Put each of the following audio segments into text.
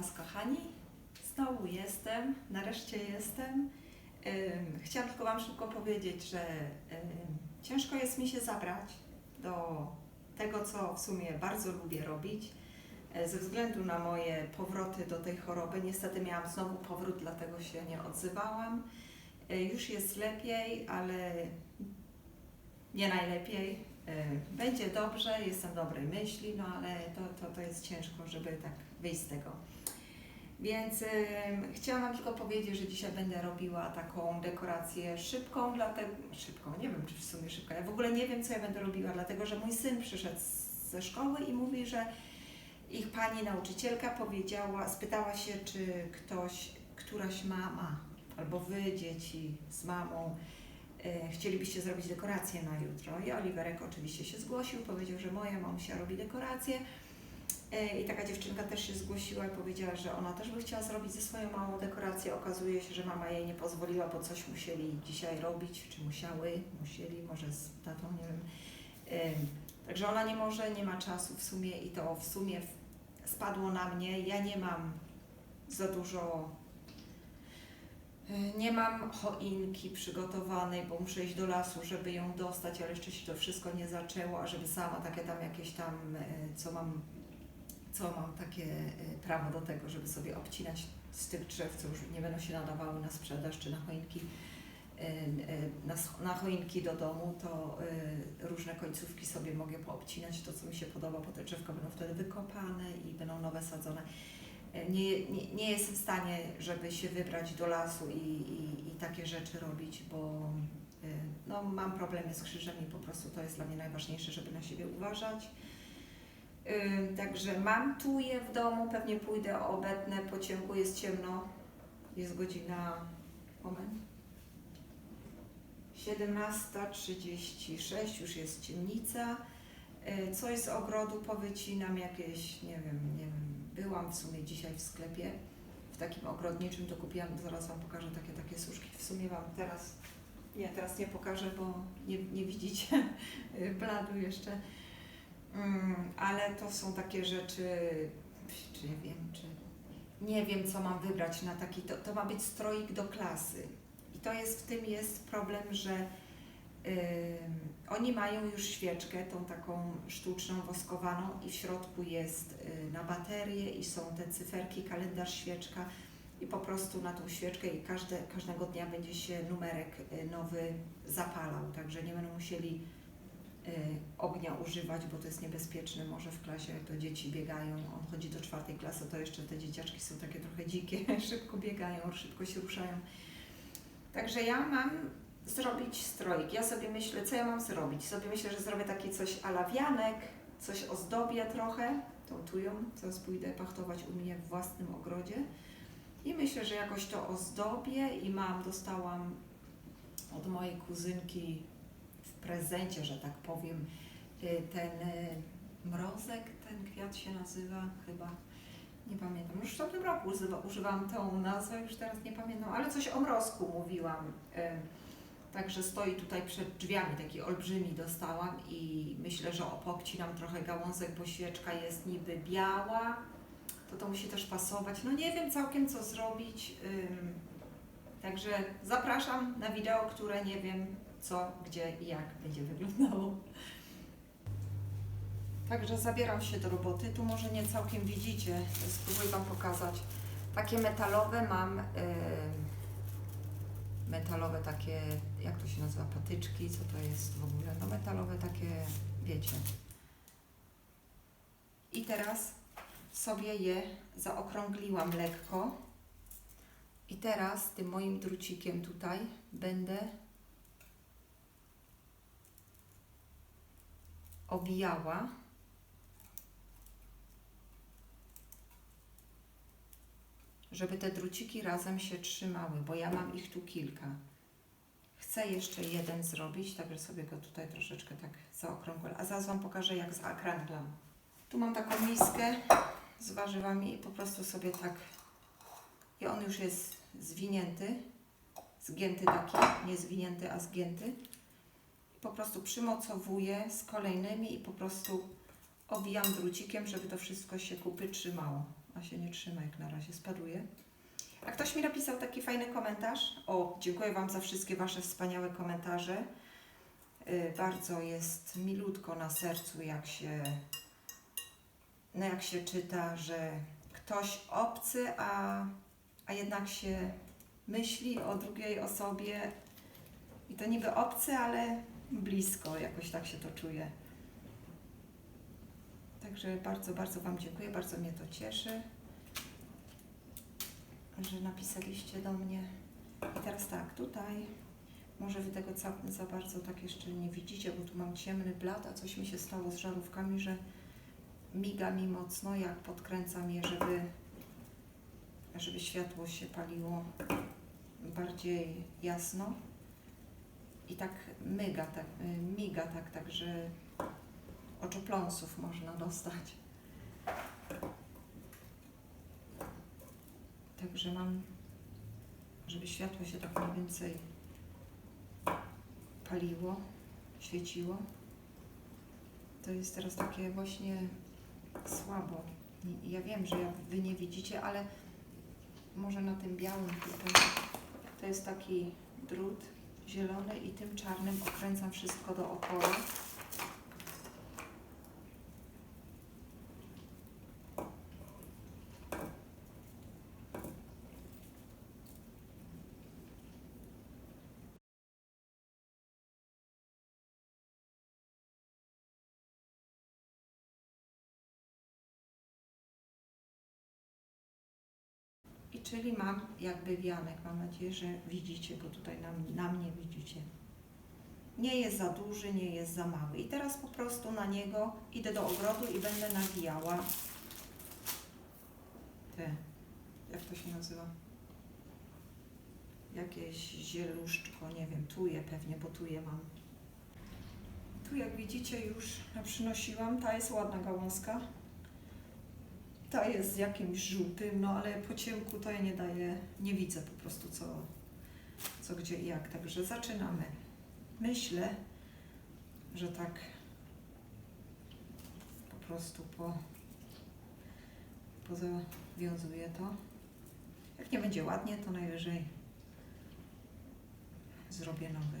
Was, kochani. Znowu jestem, nareszcie jestem. Chciałam tylko Wam szybko powiedzieć, że ciężko jest mi się zabrać do tego, co w sumie bardzo lubię robić. E, Ze względu na moje powroty do tej choroby, niestety miałam znowu powrót, dlatego się nie odzywałam. E, Już jest lepiej, ale nie najlepiej. E, Będzie dobrze, jestem dobrej myśli, no ale to, to, to jest ciężko, żeby tak wyjść z tego. Więc chciałam Wam tylko powiedzieć, że dzisiaj będę robiła taką dekorację szybką, dlatego szybką, nie wiem czy w sumie szybka, ja w ogóle nie wiem co ja będę robiła, dlatego że mój syn przyszedł ze szkoły i mówi, że ich pani nauczycielka powiedziała, spytała się, czy ktoś, któraś mama albo wy dzieci z mamą e, chcielibyście zrobić dekorację na jutro. I Oliverek oczywiście się zgłosił, powiedział, że moja mamusia robi dekorację. E, I taka dziewczynka też się zgłosiła i powiedziała, że ona też by chciała zrobić ze swoją mamą dekorację. Okazuje się, że mama jej nie pozwoliła, bo coś musieli dzisiaj robić, czy musiały, musieli, może z tatą, nie wiem. E, Także ona nie może, nie ma czasu w sumie i to w sumie spadło na mnie. Ja nie mam za dużo E, Nie mam choinki przygotowanej, bo muszę iść do lasu, żeby ją dostać, ale jeszcze się to wszystko nie zaczęło, a żeby sama takie tam jakieś tam, co mam, co mam takie e, prawo do tego, żeby sobie obcinać z tych drzew, co już nie będą się nadawały na sprzedaż czy na choinki, e, e, na, na choinki do domu, to różne końcówki sobie mogę poobcinać, to co mi się podoba, bo te drzewka będą wtedy wykopane i będą nowe sadzone nie, nie, nie jestem w stanie, żeby się wybrać do lasu i, i, i takie rzeczy robić, bo y, no, mam problemy z krzyżem i po prostu to jest dla mnie najważniejsze, żeby na siebie uważać. Także mam tu je w domu, pewnie pójdę obetnę po ciemku, jest ciemno, jest godzina, moment, 17.36, już jest ciemnica. Coś z ogrodu powycinam, jakieś, nie wiem, nie wiem, byłam w sumie dzisiaj w sklepie, w takim ogrodniczym, to kupiłam, zaraz Wam pokażę takie, takie suszki. W sumie Wam teraz, nie, teraz nie pokażę, bo nie, nie widzicie bladu jeszcze. Mm, ale to są takie rzeczy, czy nie wiem, czy nie wiem, co mam wybrać na taki, to, to ma być stroik do klasy. I to jest, w tym jest problem, że Ym, oni mają już świeczkę, tą taką sztuczną, woskowaną i w środku jest y, na baterię i są te cyferki, kalendarz, świeczka i po prostu na tą świeczkę i każde, każdego dnia będzie się numerek y, nowy zapalał, także nie będą musieli ognia używać, bo to jest niebezpieczne. Może w klasie to dzieci biegają, on chodzi do czwartej klasy, to jeszcze te dzieciaczki są takie trochę dzikie, szybko biegają, szybko się ruszają. Także ja mam zrobić stroik. Ja sobie myślę, co ja mam zrobić. Sobie myślę, że zrobię taki coś alawianek, coś ozdobię trochę, tą tują, teraz pójdę pachtować u mnie w własnym ogrodzie. I myślę, że jakoś to ozdobię i mam, dostałam od mojej kuzynki prezencie, że tak powiem, y, ten y, mrozek, ten kwiat się nazywa chyba, nie pamiętam. Już w tamtym roku używa, używałam tą nazwę, już teraz nie pamiętam, ale coś o mrozku mówiłam. y, Także stoi tutaj przed drzwiami, taki olbrzymi dostałam i myślę, że opokcinam trochę gałązek, bo świeczka jest niby biała, to to musi też pasować. No nie wiem całkiem co zrobić, także zapraszam na wideo, które nie wiem co, gdzie i jak będzie wyglądało. Także zabieram się do roboty. Tu może nie całkiem widzicie, spróbuję Wam pokazać. Takie metalowe mam, ym, metalowe takie, jak to się nazywa, patyczki, co to jest w ogóle? No metalowe takie, wiecie. I teraz sobie je zaokrągliłam lekko. I teraz tym moim drucikiem tutaj będę owijała. Żeby te druciki razem się trzymały, bo ja mam ich tu kilka. Chcę jeszcze jeden zrobić, także sobie go tutaj troszeczkę tak zaokrąglę. A zaraz Wam pokażę, jak zaokrąglam. Tu mam taką miskę z warzywami i po prostu sobie tak... I on już jest zwinięty, zgięty taki, nie zwinięty, a zgięty. Po prostu przymocowuję z kolejnymi i po prostu owijam drucikiem, żeby to wszystko się kupy trzymało. a się nie trzyma jak na razie, spaduje. A ktoś mi napisał taki fajny komentarz. O, dziękuję Wam za wszystkie Wasze wspaniałe komentarze. Y, Bardzo jest milutko na sercu, jak się, no jak się czyta, że ktoś obcy, a, a jednak się myśli o drugiej osobie i to niby obcy, ale blisko, jakoś tak się to czuje. Także bardzo, bardzo Wam dziękuję, bardzo mnie to cieszy, że napisaliście do mnie. I teraz tak, tutaj może Wy tego za, bardzo tak jeszcze nie widzicie, bo tu mam ciemny blat, a coś mi się stało z żarówkami, że miga mi mocno, jak podkręcam je, żeby, żeby światło się paliło bardziej jasno. I tak myga, tak, y, miga tak, tak, że oczopląsów można dostać. Także mam, żeby światło się tak mniej więcej paliło, świeciło. To jest teraz takie właśnie słabo. Ja wiem, że Wy nie widzicie, ale może na tym białym tutaj to jest taki drut zielony i tym czarnym okręcam wszystko dookoła. I czyli mam jakby wianek. Mam nadzieję, że widzicie, bo tutaj na, na mnie widzicie. Nie jest za duży, nie jest za mały. I teraz po prostu na niego idę do ogrodu i będę nawijała te, jak to się nazywa? Jakieś zieluszczko, nie wiem, tuje pewnie, bo tuje mam. Tu jak widzicie już przynosiłam, ta jest ładna gałązka. Ta jest jakimś żółtym, no ale po ciemku to ja nie daję, nie widzę po prostu co, co gdzie i jak. Także zaczynamy. Myślę, że tak po prostu po, pozawiązuję to. Jak nie będzie ładnie, to najwyżej zrobię nowy.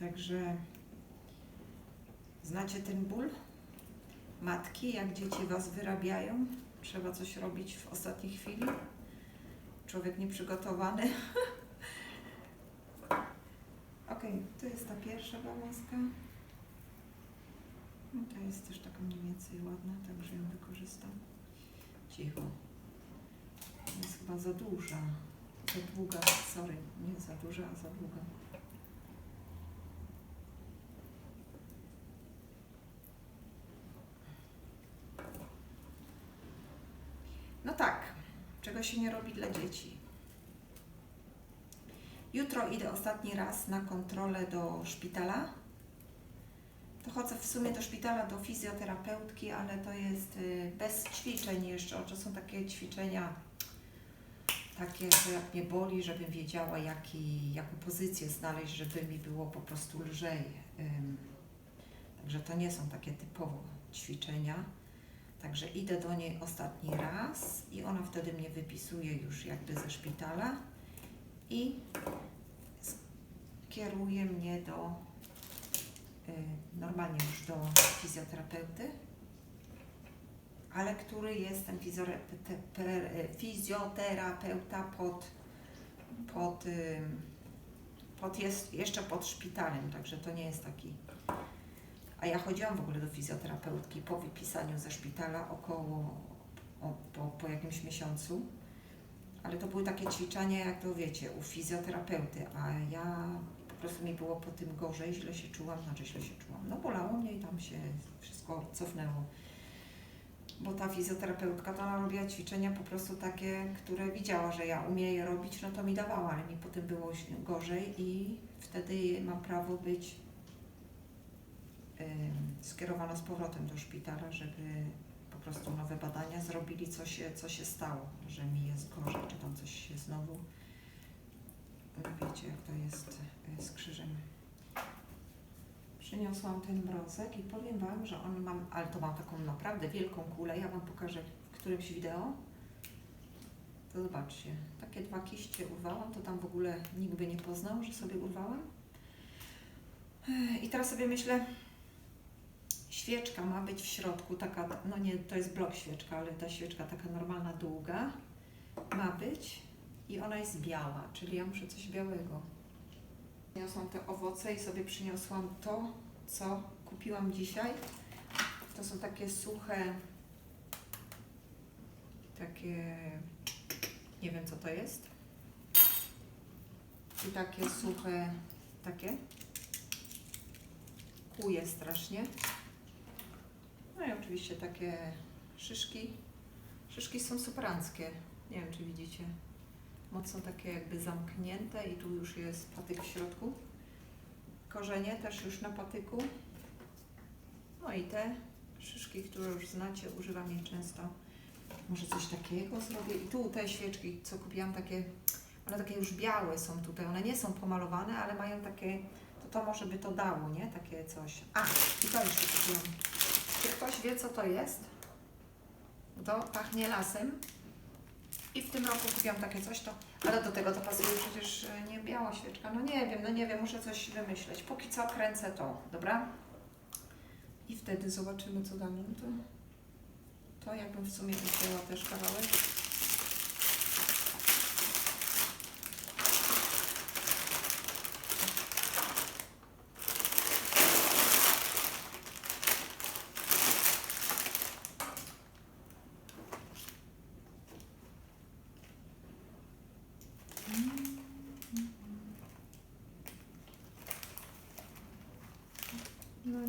Także znacie ten ból? Matki, jak dzieci was wyrabiają, trzeba coś robić w ostatniej chwili. Człowiek nieprzygotowany. ok, to jest ta pierwsza gałązka. No, ta jest też taka mniej więcej ładna, także ją wykorzystam. Cicho. Jest chyba za duża. Za długa, sorry, nie za duża, a za długa. No tak, się nie robi dla dzieci. Jutro idę ostatni raz na kontrolę do szpitala. To chodzę w sumie do szpitala, do fizjoterapeutki, ale to jest y, bez ćwiczeń jeszcze. To są takie ćwiczenia, takie, że jak mnie boli, żebym wiedziała, jaki, jaką pozycję znaleźć, żeby mi było po prostu lżej. Także to nie są takie typowo ćwiczenia. Także idę do niej ostatni raz i ona wtedy mnie wypisuje już jakby ze szpitala i kieruje mnie do y, normalnie już do fizjoterapeuty, ale który jest ten fizjoterapeuta pod, pod, pod jest jeszcze pod szpitalem, także to nie jest taki a ja chodziłam w ogóle do fizjoterapeutki po wypisaniu ze szpitala około o, po, po jakimś miesiącu. Ale to były takie ćwiczenia, jak to wiecie, u fizjoterapeuty, a ja po prostu mi było po tym gorzej, źle się czułam, znaczy źle się czułam. No bolało mnie i tam się wszystko cofnęło. Bo ta fizjoterapeutka to ona robiła ćwiczenia po prostu takie, które widziała, że ja umiem je robić, no to mi dawała, ale mi potem było gorzej i wtedy mam prawo być ym, skierowana z powrotem do szpitala, żeby po prostu nowe badania zrobili, co się, co się stało, że mi jest gorzej, czy tam coś się znowu. y, Wiecie, jak to jest y, z krzyżem. Przyniosłam ten brozek i powiem Wam, że on mam, ale to mam taką naprawdę wielką kulę, ja Wam pokażę w którymś wideo. To zobaczcie, takie dwa kiście urwałam, to tam w ogóle nikt by nie poznał, że sobie urwałam. Ech, I teraz sobie myślę, świeczka ma być w środku, taka, no nie, to jest blok świeczka, ale ta świeczka taka normalna, długa ma być i ona jest biała, czyli ja muszę coś białego. Przyniosłam te owoce i sobie przyniosłam to, co kupiłam dzisiaj. To są takie suche, takie, nie wiem co to jest. I takie suche, takie. Kuje strasznie. No i oczywiście takie szyszki. Szyszki są superanckie. Nie wiem, czy widzicie. Mocno takie jakby zamknięte i tu już jest patyk w środku. Korzenie też już na patyku. No i te szyszki, które już znacie, używam je często. Może coś takiego zrobię. I tu te świeczki, co kupiłam, takie, one takie już białe są tutaj. One nie są pomalowane, ale mają takie, to to może by to dało, nie? Takie coś. A, i to jeszcze kupiłam. Czy ktoś wie, co to jest? To pachnie lasem. I w tym roku kupiłam takie coś, to, ale do tego to pasuje przecież e, nie biała świeczka. No nie wiem, no nie wiem, muszę coś wymyśleć. Póki co kręcę to, dobra? I wtedy zobaczymy, co damy. No to, to jakbym w sumie wycięła też kawałek.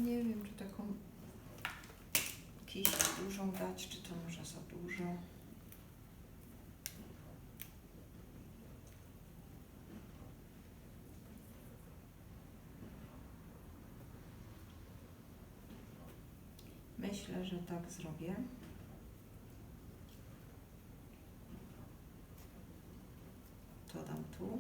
Nie wiem, czy taką kiść dużą dać, czy to może za dużo. Myślę, że tak zrobię. To dam tu.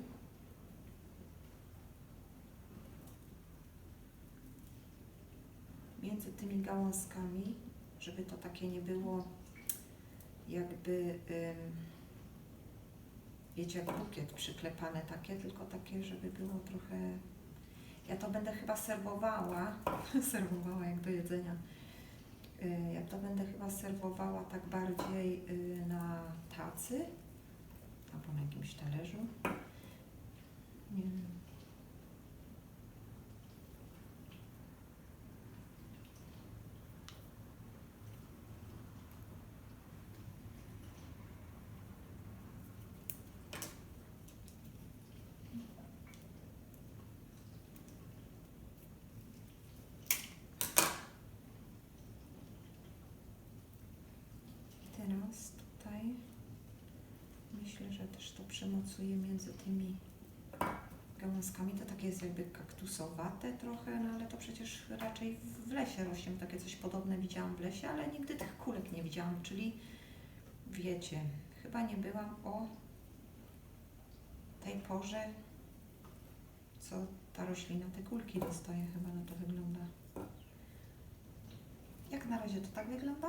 między tymi gałązkami, żeby to takie nie było jakby, wiecie, jak bukiet przyklepane takie, tylko takie, żeby było trochę... Ja to będę chyba serwowała, serwowała jak do jedzenia. Ja to będę chyba serwowała tak bardziej na tacy albo na jakimś talerzu. Nie wiem. Tutaj myślę, że też to przymocuję między tymi gałązkami. To takie jest jakby kaktusowate trochę, no ale to przecież raczej w lesie rośnie. Takie coś podobne widziałam w lesie, ale nigdy tych kulek nie widziałam, czyli wiecie, chyba nie byłam o tej porze, co ta roślina te kulki dostaje, chyba na to wygląda. Jak na razie to tak wygląda?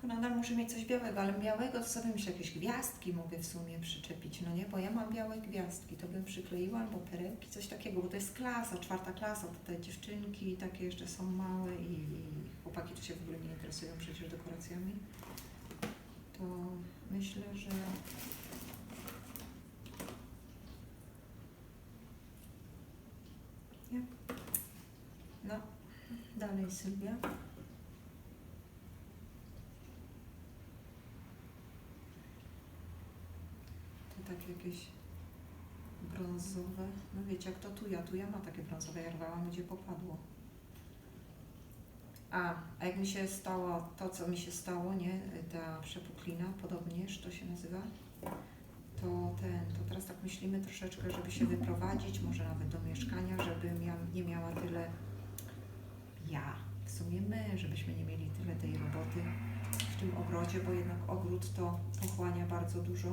Tylko nadal muszę mieć coś białego, ale białego to sobie myślę, jakieś gwiazdki mogę w sumie przyczepić, no nie? Bo ja mam białe gwiazdki, to bym przykleiła albo perełki, coś takiego, bo to jest klasa, czwarta klasa, to te dziewczynki takie jeszcze są małe i, i chłopaki tu się w ogóle nie interesują przecież dekoracjami. To myślę, że? No, dalej Sylwia. To takie jakieś brązowe. No wiecie, jak to tuja. Tuja ma takie brązowe. Ja rwałam, gdzie popadło. A, a jak mi się stało to, co mi się stało, nie? Ta przepuklina, podobnież to się nazywa. To ten, to teraz tak myślimy troszeczkę, żeby się wyprowadzić, może nawet do mieszkania, żeby mia, nie miała tyle ja, w sumie my, żebyśmy nie mieli tyle tej roboty w tym ogrodzie, bo jednak ogród to pochłania bardzo dużo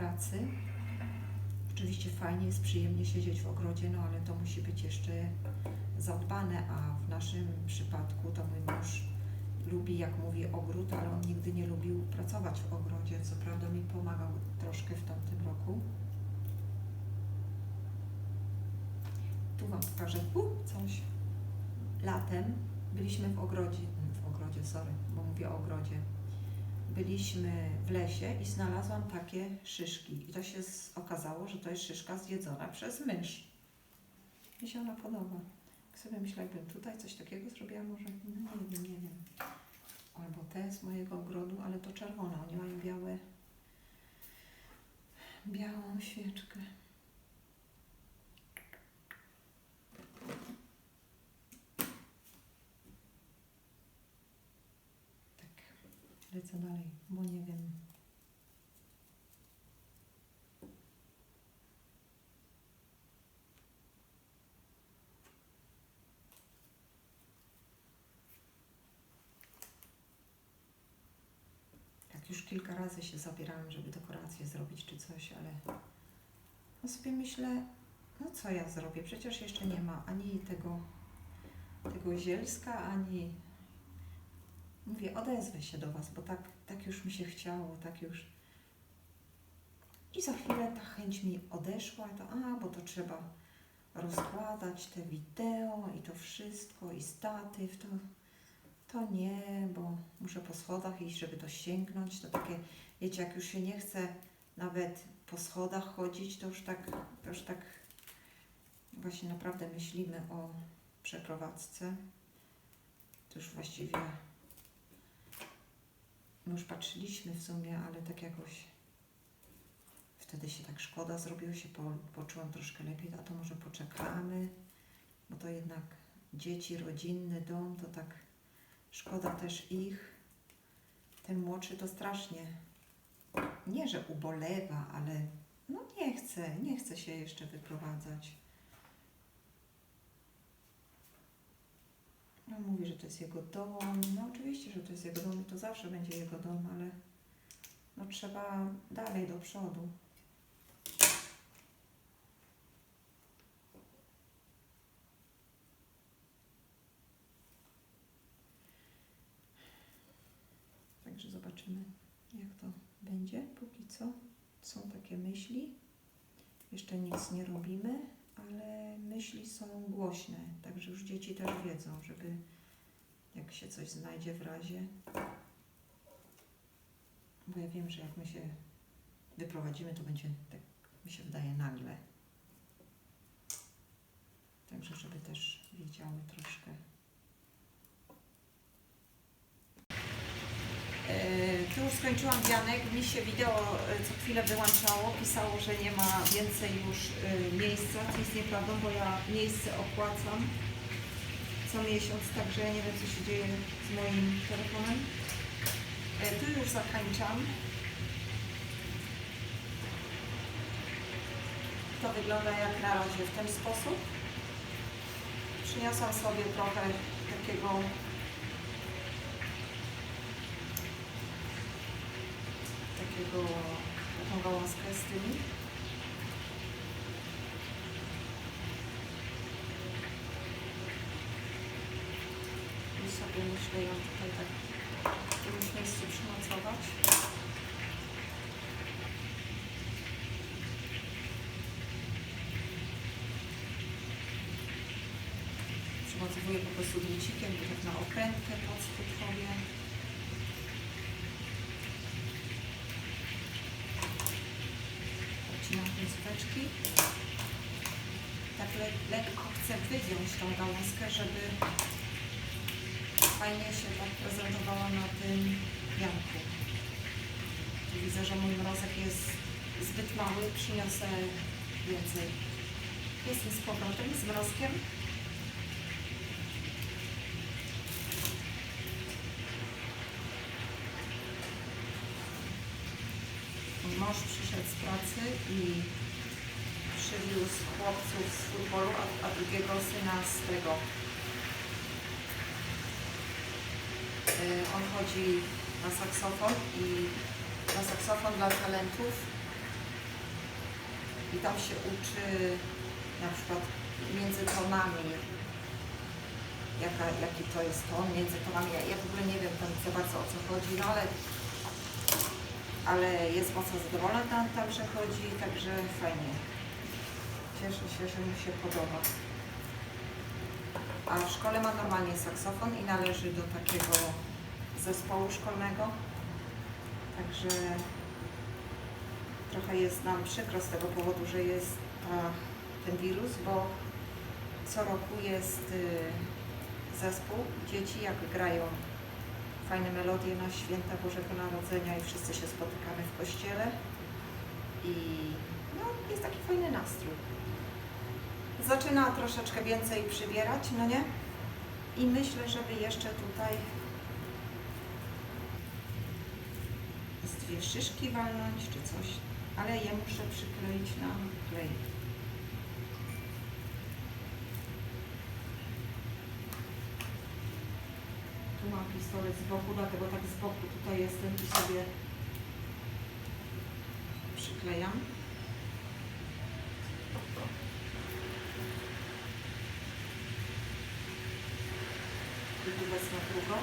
pracy. Rzeczywiście fajnie jest przyjemnie siedzieć w ogrodzie, no ale to musi być jeszcze zadbane, a w naszym przypadku to mój mąż lubi, jak mówi, ogród, ale on nigdy nie lubił pracować w ogrodzie. Co prawda mi pomagał troszkę w tamtym roku. Tu Wam pokażę u, coś. Latem byliśmy w ogrodzie, w ogrodzie, sorry, bo mówię o ogrodzie. Byliśmy w lesie i znalazłam takie szyszki. I to się okazało, że to jest szyszka zjedzona przez mysz. Mi się ona podoba. Jak sobie myślę, jakbym tutaj coś takiego zrobiła, może, no nie wiem, nie wiem. Albo te z mojego ogrodu, ale to czerwone. Oni mają białe, białą świeczkę. Tak, lecę dalej, bo nie wiem. Tak już kilka razy się zabierałam, żeby dekorację zrobić czy coś, ale no sobie myślę, no co ja zrobię? Przecież jeszcze nie ma ani tego, tego zielska, ani mówię, odezwę się do Was, bo tak, tak już mi się chciało, tak już. I za chwilę ta chęć mi odeszła, to a, bo to trzeba rozkładać te wideo i to wszystko, i statyw, to, to nie, bo muszę po schodach iść, żeby to sięgnąć. To takie, wiecie, jak już się nie chce nawet po schodach chodzić, to już tak, to już tak właśnie naprawdę myślimy o przeprowadzce. To już właściwie my już patrzyliśmy w sumie, ale tak jakoś wtedy się tak szkoda zrobiło, się po, poczułam troszkę lepiej, a to może poczekamy, bo to jednak dzieci, rodzinny dom, to tak szkoda też ich. Ten młodszy to strasznie, nie że ubolewa, ale no nie chce, nie chce się jeszcze wyprowadzać. No mówi, że to jest jego dom. No oczywiście, że to jest jego dom to zawsze będzie jego dom, ale no trzeba dalej do przodu. Także zobaczymy, jak to będzie. Póki co są takie myśli. Jeszcze nic nie robimy, ale myśli są głośne, także już dzieci też wiedzą, żeby jak się coś znajdzie w razie. Bo ja wiem, że jak my się wyprowadzimy, to będzie tak, mi się wydaje, nagle. Także, żeby też wiedziały troszkę. Już skończyłam wianek, mi się wideo e, co chwilę wyłączało, pisało, że nie ma więcej już e, miejsca, co jest nieprawdą, bo ja miejsce opłacam co miesiąc, także nie wiem co się dzieje z moim telefonem. E, Tu już zakończam. To wygląda jak na razie w ten sposób. Przyniosłam sobie trochę takiego takiego, taką gałązkę z tymi. I sobie myślę ją tutaj tak w którymś miejscu przymocować. Przymocowuję po prostu drucikiem, tak na okrętkę pod spódkowie. Końcóweczki. Tak le lekko chcę wygiąć tą gałązkę, żeby fajnie się tak prezentowała na tym. Tu Widzę, że mój mrozek jest zbyt mały, przyniosę więcej. Jestem z powrotem z mrozkiem. Mąż przyszedł z pracy i przywiózł chłopców z futbolu, a, a drugiego syna z tego. Y, On chodzi na saksofon i na saksofon dla talentów i tam się uczy na przykład między tonami, jaka, jaki to jest ton między tonami. Ja, ja w ogóle nie wiem tam za bardzo o co chodzi, no ale, ale jest mocno zadowolona tam, tam chodzi, także fajnie. Cieszę się, że mi się podoba. A w szkole ma normalnie saksofon i należy do takiego zespołu szkolnego. Także trochę jest nam przykro z tego powodu, że jest ta, ten wirus, bo co roku jest y, zespół dzieci, jak grają fajne melodie na święta Bożego Narodzenia i wszyscy się spotykamy w kościele i no, jest taki fajny nastrój. Zaczyna troszeczkę więcej przybierać, no nie? I myślę, żeby jeszcze tutaj z dwie szyszki walnąć czy coś, ale je muszę przykleić na klej. Tu mam pistolet z boku, dlatego tak z boku tutaj jestem i sobie przyklejam. I tu wezmę drugą.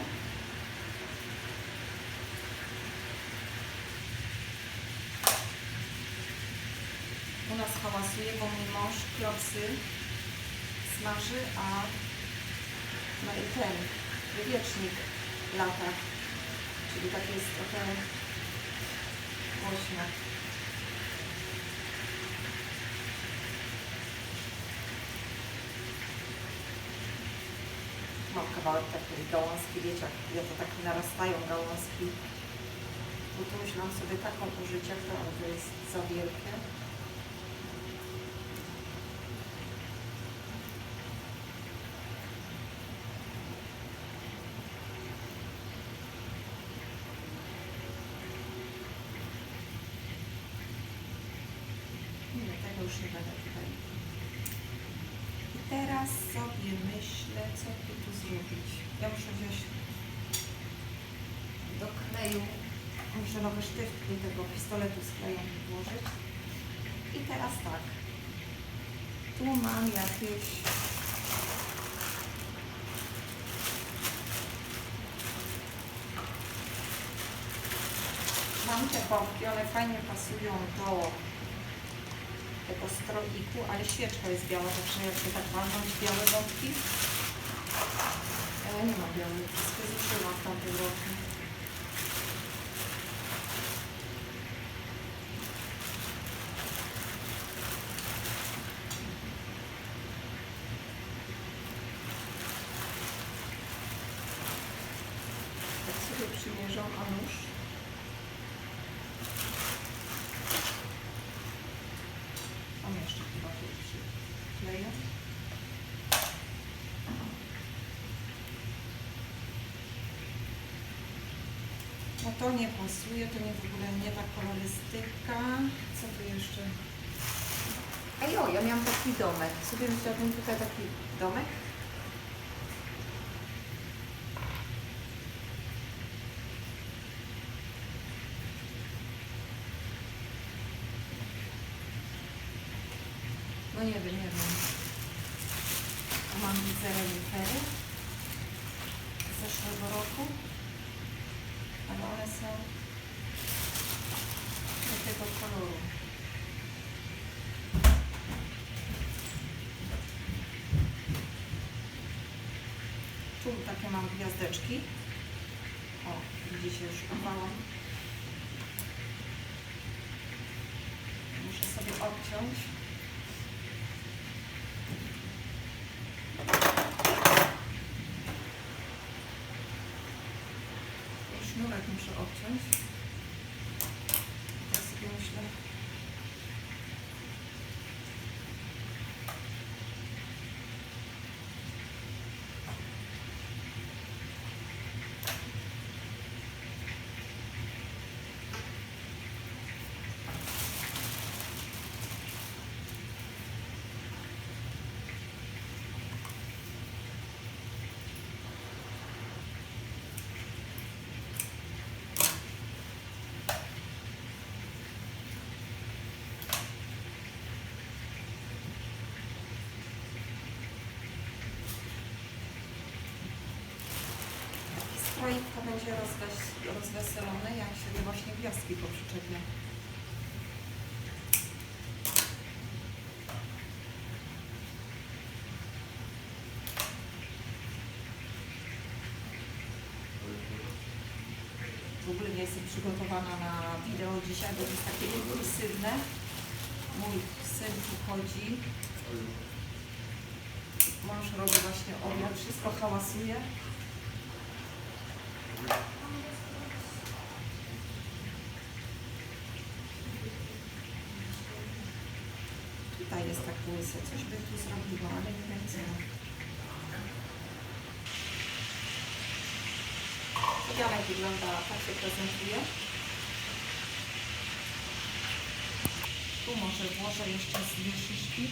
U nas hałasuje, bo mój mąż klopsy smaży, a no i ten wywiecznik lata. Czyli tak jest trochę głośno. Kawałek takiej gałązki, wiecie, jak to tak narastają gałązki. Bo tu myślałam sobie taką użyć, jak to, to jest za wielkie. Już nie będę tutaj. I teraz sobie myślę, co Ja muszę wziąć do kleju, muszę nowy sztyft do tego pistoletu z klejem włożyć. I teraz tak. Tu mam jakieś Mam te bombki, one fajnie pasują do tego stroiku, ale świeczka jest biała, także jak się tak walnąć białe bombki. Ale nie ma białych, wszystkie zużyłam w tamtym roku. Tak sobie przymierzą, a nóż. Tam jeszcze chyba tu przykleję. No to nie pasuje, to nie w ogóle nie ta kolorystyka. Co tu jeszcze? Ej, o, ja miałam taki domek. Sobie myślałabym tutaj taki domek. No nie wiem, nie wiem. Mam widzę renifery z zeszłego roku, ale one są do tego koloru. Tu takie mam gwiazdeczki. O, widzicie, już chowałam. Muszę sobie obciąć. Sznurek muszę obciąć. Będzie rozwes- rozweselone, jak się właśnie gwiazdki poprzyczepia. W ogóle nie jestem przygotowana na wideo dzisiaj, bo jest takie impulsywne. Mój syn tu chodzi. Mąż robi właśnie obiad, wszystko hałasuje. Tak łyse, coś by tu zrobiło, ale nie będzie. Janek wygląda, tak się prezentuje. Tu może włożę jeszcze z dwie szyszki.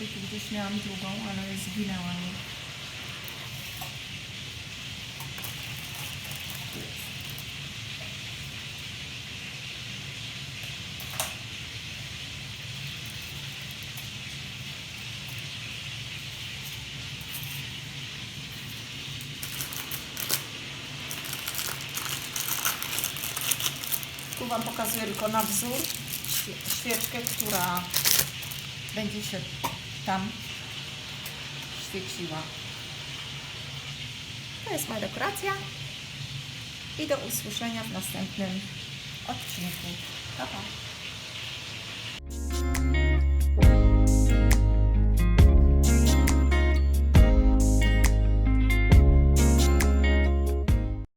I tu gdzieś miałam drugą, ale zginęła mi. Pokazuję tylko na wzór świe- świeczkę, która będzie się tam świeciła. To jest moja dekoracja i do usłyszenia w następnym odcinku. Pa, pa.